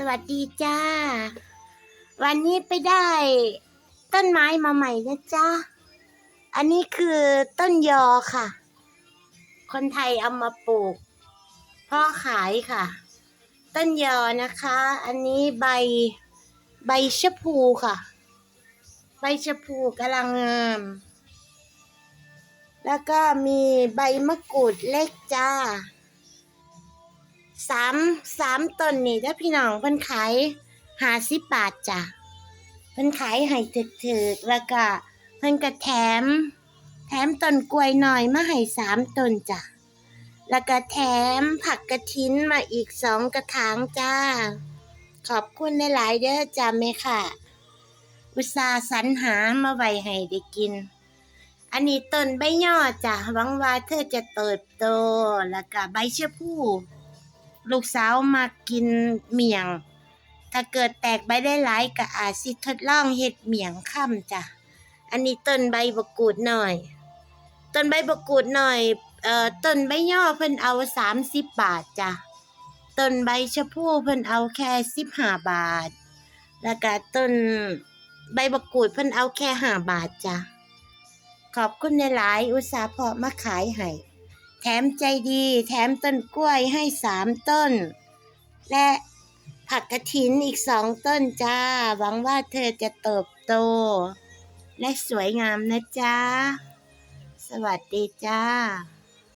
สวัสดีจ้า วันนี้ไปได้ต้นไม้มาใหม่นะจ๊ะอันนี้คือต้นยอค่ะ คนไทยเอามาปลูกเพาะขายค่ะ ต้นยอนะคะ อันนี้ใบใบชะพูค่ะ ใบชะพูกำลังงามแล้วก็มีใบมะกรูดเล็กจ้า สามสามต้นนี่ถ้าพี่น้องเพิ่นขายห้าสิบบาทจ้ะเพิ่นขายให้ถึกๆแล้วก็เพิ่นก็แถม แถมต้นกล้วยหน่อยมาให้สามต้นจ้ะแล้วก็แถมผักกระถินมาอีกสองกระถางจ้า ขอบคุณหลายๆเด้อจ้าแม่ค่ะ อุตส่าห์สรรหามาไว้ให้ได้กิน อันนี้ต้นใบย่อจ้ะหวังว่าเธอจะเติบโตแล้วก็ใบเชื่อผู้ ลูกสาวมากินเมี่ยง ถ้าเกิดแตกใบได้หลายก็อาจสิทดลองเฮ็ดเมี่ยงค่ำจ้ะ อันนี้ต้นใบบกกูดหน่อย ต้นใบบกกูดหน่อย เอ่อ ต้นใบย่อเพิ่นเอาสามสิบบาทจ้ะ ต้นใบชะพูเพิ่นเอาแค่สิบห้าบาท แล้วก็ต้นใบบกกูดเพิ่นเอาแค่ห้าบาทจ้ะ ขอบคุณในหลายๆอุตสาห์เพาะมาขายให้ แถมใจดีแถมต้นกล้วยให้สามต้น และผักกระถินอีกสองต้นจ้า หวังว่าเธอจะเติบโต และสวยงามนะจ้า สวัสดีจ้า